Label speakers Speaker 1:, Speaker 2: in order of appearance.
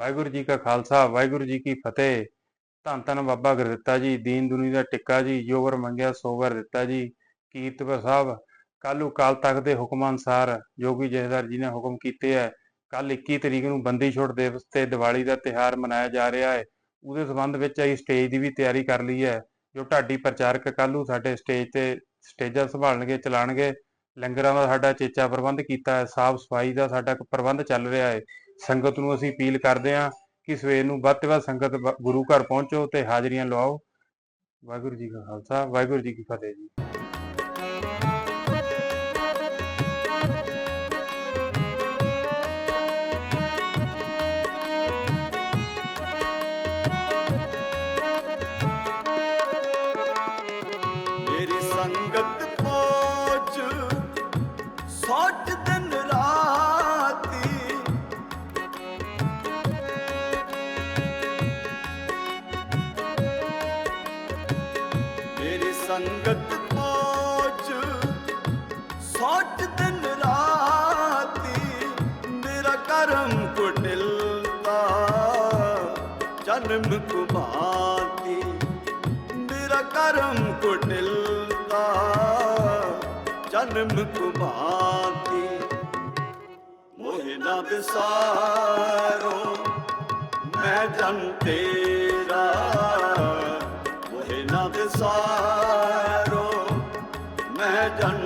Speaker 1: ਵਾਹਿਗੁਰੂ ਜੀ ਕਾ ਖਾਲਸਾ, ਵਾਹਿਗੁਰੂ ਜੀ ਕੀ ਫਤਿਹ। ਧੰਨ ਧੰਨ ਬਾਬਾ ਗੁਰਦਿੱਤਾ ਜੀ, ਦੀਨ ਦੁਨੀ ਦਾ ਟਿੱਕਾ ਜੀ ਜੋ ਮੰਗਿਆ ਸੋ ਦਿੱਤਾ ਜੀ ਕੀਰਤਪੁਰ ਸਾਹਿਬ। ਕੱਲ ਅਕਾਲ ਤਖਤ ਦੇ ਹੁਕਮ ਅਨੁਸਾਰ ਜੋਗੀ ਜਥੇਦਾਰ ਜੀ ਨੇ ਹੁਕਮ ਕੀਤੇ ਹੈ ਕੱਲ 21 ਤਰੀਕ ਨੂੰ ਬੰਦੀ ਛੋੜ ਦਿਵਸ ਤੇ ਦੀਵਾਲੀ ਦਾ ਤਿਹਾਰ ਮਨਾਇਆ ਜਾ ਰਿਹਾ ਹੈ ਉਹਦੇ ਸੰਬੰਧ ਵਿੱਚ ਅਸੀਂ ਸਟੇਜ ਦੀ ਵੀ ਤਿਆਰੀ ਕਰ ਲਈ ਹੈ ਜੋ ਢਾਡੀ ਪ੍ਰਚਾਰਕ ਕੱਲ੍ਹ ਨੂੰ ਸਾਡੇ ਸਟੇਜ ਤੇ ਸਟੇਜਾਂ ਸੰਭਾਲਣਗੇ, ਚਲਾਣਗੇ। ਲੰਗਰਾਂ ਦਾ ਸਾਡਾ ਚੇਚਾ ਪ੍ਰਬੰਧ ਕੀਤਾ ਹੈ ਸਾਫ਼ ਸਫ਼ਾਈ ਦਾ ਸਾਡਾ ਪ੍ਰਬੰਧ ਚੱਲ ਰਿਹਾ ਹੈ ਸੰਗਤ ਨੂੰ ਅਸੀਂ ਅਪੀਲ ਕਰਦੇ ਹਾਂ ਕਿ ਸਵੇਰ ਨੂੰ ਵੱਧ ਤੋਂ ਵੱਧ ਸੰਗਤ ਗੁਰੂ ਘਰ ਪਹੁੰਚੋ ਤੇ ਹਾਜ਼ਰੀਆਂ ਲਵਾਓ। ਵਾਹਿਗੁਰੂ ਜੀ ਕਾ ਖਾਲਸਾ, ਵਾਹਿਗੁਰੂ ਜੀ ਕੀ ਫਤਿਹ ਜੀ।
Speaker 2: ਸੰਗਤ ਸੰਗਤ ਕੋਚ ਸੋਚ ਦਿਨ ਰਾਤੀ ਮੇਰਾ ਕਰਮ ਕੁਟਿਲਤਾ। ਜਨਮ ਕੁਮਾਤੀ, ਮੇਰਾ ਕਰਮ ਕੁਟਿਲਤਾ। ਜਨਮ ਕੁਮਾਤੀ, ਮੋਹਿ ਨਾ ਵਿਸਾਰੋ, ਮੈਂ ਜਨ ਤੇਰਾ